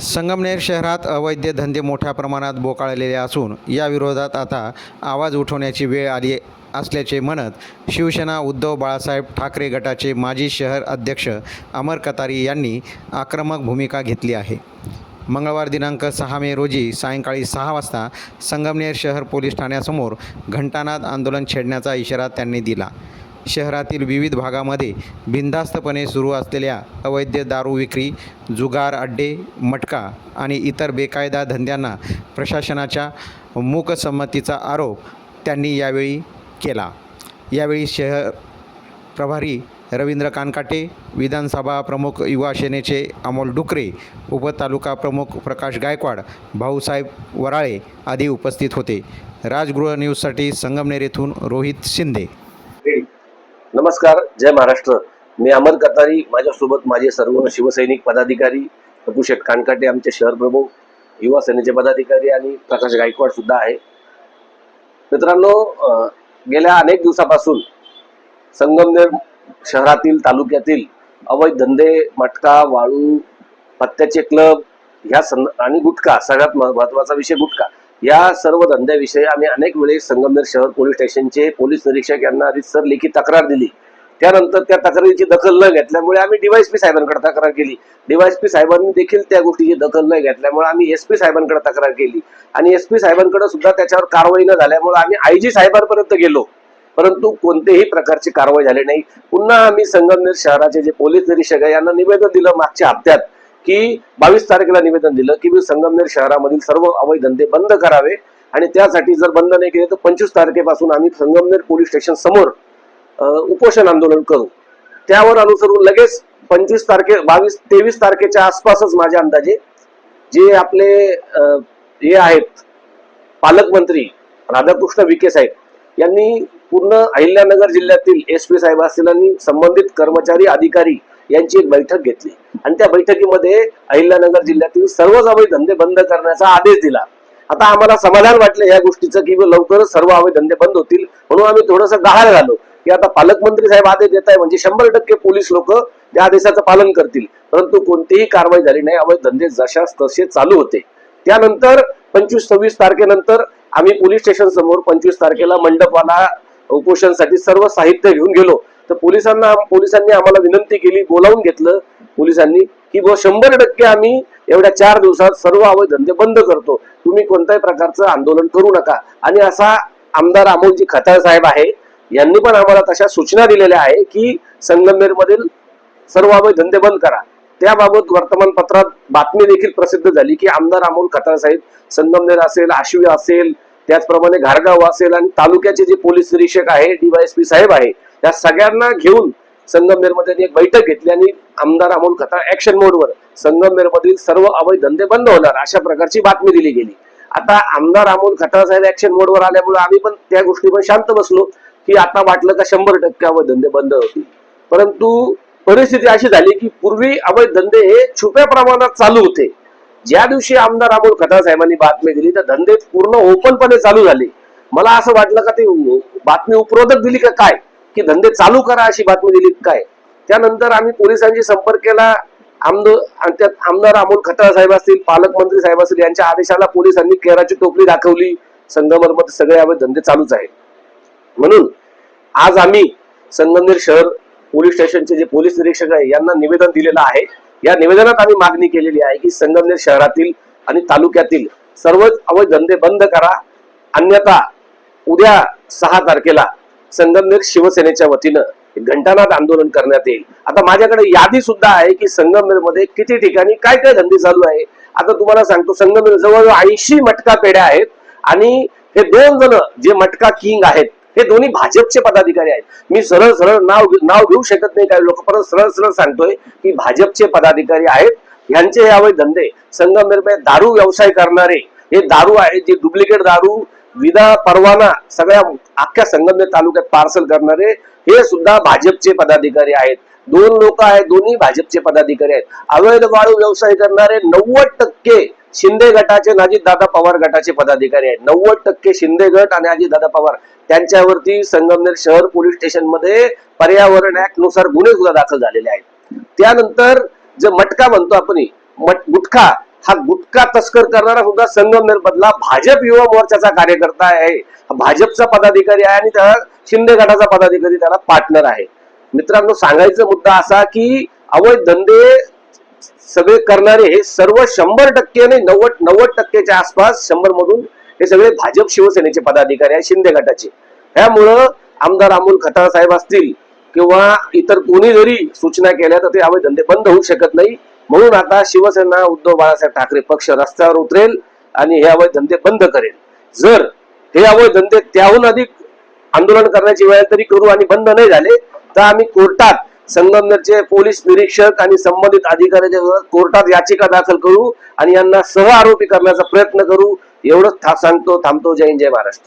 संगमनेर शहरात अवैध धंदे मोठ्या प्रमाणात बोकाळलेले असून या विरोधात आता आवाज उठवण्याची वेळ आली असल्याचे म्हणत शिवसेना उद्धव बाळासाहेब ठाकरे गटाचे माजी शहर अध्यक्ष अमर कतारी यांनी आक्रमक भूमिका घेतली आहे. मंगळवार दिनांक सहा मे रोजी सायंकाळी सहा वाजता संगमनेर शहर पोलीस ठाण्यासमोर घंटानाद आंदोलन छेडण्याचा इशारा त्यांनी दिला. शहरातील विविध भागामध्ये बिनधास्तपणे सुरू असलेल्या अवैध दारू विक्री जुगार अड्डे मटका आणि इतर बेकायदा धंद्यांना प्रशासनाच्या मूकसंमतीचा आरोप त्यांनी यावेळी केला. यावेळी शहर प्रभारी रवींद्र कानकाटे विधानसभा प्रमुख युवा सेनेचे अमोल डुकरे उपतालुका प्रमुख प्रकाश गायकवाड भाऊसाहेब वराळे आदी उपस्थित होते. राजगृह न्यूजसाठी संगमनेर येथून रोहित शिंदे. नमस्कार जय महाराष्ट्र. मी अमर कतारी माझ्यासोबत माझे सर्व शिवसैनिक पदाधिकारी प्रभूशेठ कानकाटे आमचे शहर प्रमुख युवा सेनेचे पदाधिकारी आणि प्रकाश गायकवाड सुद्धा आहे. मित्रांनो गेल्या अनेक दिवसापासून संगमनेर शहरातील तालुक्यातील अवैध धंदे मटका वाळू पत्त्याचे क्लब ह्या सं आणि गुटखा सगळ्यात महत्त्वाचा विषय गुटखा. या सर्व धंद्याविषयी आम्ही अनेक वेळेस संगमनेर शहर पोलीस स्टेशनचे पोलीस निरीक्षक यांना रितसर लेखी तक्रार दिली. त्यानंतर त्या तक्रारीची दखल न घेतल्यामुळे आम्ही डीवायसपी साहेबांकडे तक्रार केली. डीवायसपी साहेबांनी देखील त्या गोष्टीची दखल न घेतल्यामुळे आम्ही एस पी साहेबांकडे तक्रार केली. आणि एस पी साहेबांकडे सुद्धा त्याच्यावर कारवाई न झाल्यामुळे आम्ही आय जी साहेबांपर्यंत गेलो. परंतु कोणतेही प्रकारची कारवाई झाली नाही. पुन्हा आम्ही संगमनेर शहराचे जे पोलीस निरीक्षक आहे यांना निवेदन दिलं मागच्या हप्त्यात. की बावीस तारखेला निवेदन दिलं की मी संगमनेर शहरामधील सर्व अवैध धंदे बंद करावे आणि त्यासाठी जर बंद नाही केले तर पंचवीस तारखेपासून आम्ही संगमनेर पोलीस स्टेशन समोर उपोषण आंदोलन करू. त्यावर अनुसरून लगेच पंचवीस तारखे बावीस तेवीस तारखेच्या आसपासच माझ्या अंदाजे जे आपले हे आहेत पालकमंत्री राधाकृष्ण विखे साहेब यांनी पूर्ण अहिल्यानगर जिल्ह्यातील एस पी साहेब असतील आणि संबंधित कर्मचारी अधिकारी यांची एक बैठक घेतली. आणि त्या बैठकीमध्ये अहिल्यानगर जिल्ह्यातील सर्वच अवैध धंदे बंद करण्याचा आदेश दिला. आता आम्हाला समाधान वाटलं या गोष्टीचं की लवकरच सर्व अवैध धंदे बंद होतील म्हणून आम्ही थोडंसं गहाळ घालो की आता पालकमंत्री साहेब आदेश देत आहे म्हणजे शंभर टक्के पोलीस लोक त्या आदेशाचं पालन करतील. परंतु कोणतीही कारवाई झाली नाही अवैध धंदे जशास तसे चालू होते. त्यानंतर पंचवीस सव्वीस तारखेनंतर आम्ही पोलीस स्टेशन समोर पंचवीस तारखेला मंडपवाला उपोषणसाठी सर्व साहित्य घेऊन गेलो. तर पोलिसांना पोलिसांनी आम्हाला विनंती केली बोलावून घेतलं पोलिसांनी की बुवा शंभर टक्के आम्ही एवढ्या चार दिवसात सर्व अवैध धंदे बंद करतो. तुम्ही कोणत्याही प्रकारचं आंदोलन करू नका. आणि असा आमदार अमोलजी खताळ साहेब आहे यांनी पण आम्हाला तशा सूचना दिलेल्या आहे की संगमनेर मधील सर्व अवैध धंदे बंद करा. त्याबाबत वर्तमानपत्रात बातमी देखील प्रसिद्ध झाली की आमदार अमोल खताळ साहेब संगमनेर असेल आशवी असेल त्याचप्रमाणे घारगाव असेल आणि तालुक्याचे जे पोलीस निरीक्षक आहे डीवायएसपी साहेब आहे त्या सगळ्यांना घेऊन संगमनेरमध्ये एक बैठक घेतली आणि आमदार अमोल खताळ ऍक्शन मोडवर संगमनेरमधील सर्व अवैध धंदे बंद होणार अशा प्रकारची बातमी दिली गेली. आता आमदार अमोल खताळ साहेब ऍक्शन मोडवर आल्यामुळे आम्ही पण त्या गोष्टी पण शांत बसलो की आता वाटलं का शंभर टक्के अवैध धंदे बंद होतील. परंतु परिस्थिती अशी झाली की पूर्वी अवैध धंदे हे छुप्या प्रमाणात चालू होते. ज्या दिवशी आमदार अमोल खताळ साहेबांनी बातमी दिली तर धंदे पूर्ण ओपनपणे चालू झाले. मला असं वाटलं का ते बातमी उपरोधक दिली का काय? की धंदे चालू करा अशी बातमी दिली काय? त्यानंतर आम्ही पोलिसांशी संपर्क केला. आमदार आमदार अमोल खताळ साहेब असतील पालकमंत्री साहेब असतील यांच्या आदेशाला पोलिसांनी केराची टोपली दाखवली. संगमरमत सगळे अवैध धंदे चालूच आहेत. म्हणून आज आम्ही संगमनेर शहर पोलीस स्टेशनचे जे पोलीस निरीक्षक आहे यांना निवेदन दिलेलं आहे. या निवेदनात आम्ही मागणी केलेली आहे की संगमनेर शहरातील आणि तालुक्यातील सर्वच अवैध धंदे बंद करा. अन्यथा उद्या सहा तारखेला संगमनेर शिवसेनेच्या वतीनं एक घंटानाद आंदोलन करण्यात येईल. आता माझ्याकडे यादी सुद्धा आहे की संगमनेरमध्ये किती ठिकाणी काय काय धंदे चालू आहे. आता तुम्हाला सांगतो संगमनेर जवळ ऐंशी मटका पेढ्या आहेत आणि हे दोन जण जे मटका किंग आहेत हे दोन्ही भाजपचे पदाधिकारी आहेत. मी सरळ सरळ नाव नाव घेऊ शकत नाही काही लोक परत सरळ सरळ सांगतोय की भाजपचे पदाधिकारी आहेत. यांचे हे अवैध धंदे संगमनेर दारू व्यवसाय करणारे हे दारू आहे जे डुप्लिकेट दारू विदा परवाना सगळ्या अख्ख्या संगमनेर तालुक्यात पार्सल करणारे हे सुद्धा भाजपचे पदाधिकारी आहेत. दोन लोक आहेत दोन्ही भाजपचे पदाधिकारी आहेत. अवैध वाळू व्यवसाय करणारे नव्वद टक्के शिंदे गटाचे आणि दादा पवार गटाचे पदाधिकारी आहेत. नव्वद टक्के शिंदे गट आणि अजितदादा पवार त्यांच्यावरती संगमनेर शहर पोलीस स्टेशनमध्ये पर्यावरण ऍक्टनुसार गुन्हे सुद्धा दाखल झालेले आहेत. त्यानंतर जे मटका म्हणतो आपण मट गुटखा हा गुटखा तस्कर करणारा सुद्धा संगमनेर मधला भाजप युवा मोर्चाचा कार्यकर्ता आहे. भाजपचा पदाधिकारी आहे आणि त्या शिंदे गटाचा पदाधिकारी त्याला पार्टनर आहे. मित्रांनो सांगायचा मुद्दा असा की अवैध धंदे सगळे करणारे हे सर्व शंभर टक्के आणि नव्वद नव्वद टक्केच्या आसपास शंभर मधून हे सगळे भाजप शिवसेनेचे पदाधिकारी आहे शिंदे गटाचे. त्यामुळं आमदार अमोल खताळ साहेब असतील किंवा इतर कोणी जरी सूचना केल्या तर ते अवैध धंदे बंद होऊ शकत नाही. म्हणून आता शिवसेना उद्धव बाळासाहेब ठाकरे पक्ष रस्त्यावर उतरेल आणि हे अवैध धंदे बंद करेल. जर हे अवैध धंदे त्याहून अधिक आंदोलन करण्याची वेळ तरी करू आणि बंद नाही झाले तर आम्ही कोर्टात संगमनेरचे पोलीस निरीक्षक आणि संबंधित अधिकाऱ्याच्या विरोधात कोर्टात याचिका दाखल करू आणि यांना सह आरोपी करण्याचा प्रयत्न करू. एवढंच था- सांगतो थांबतो. जय हिंद जय महाराष्ट्र.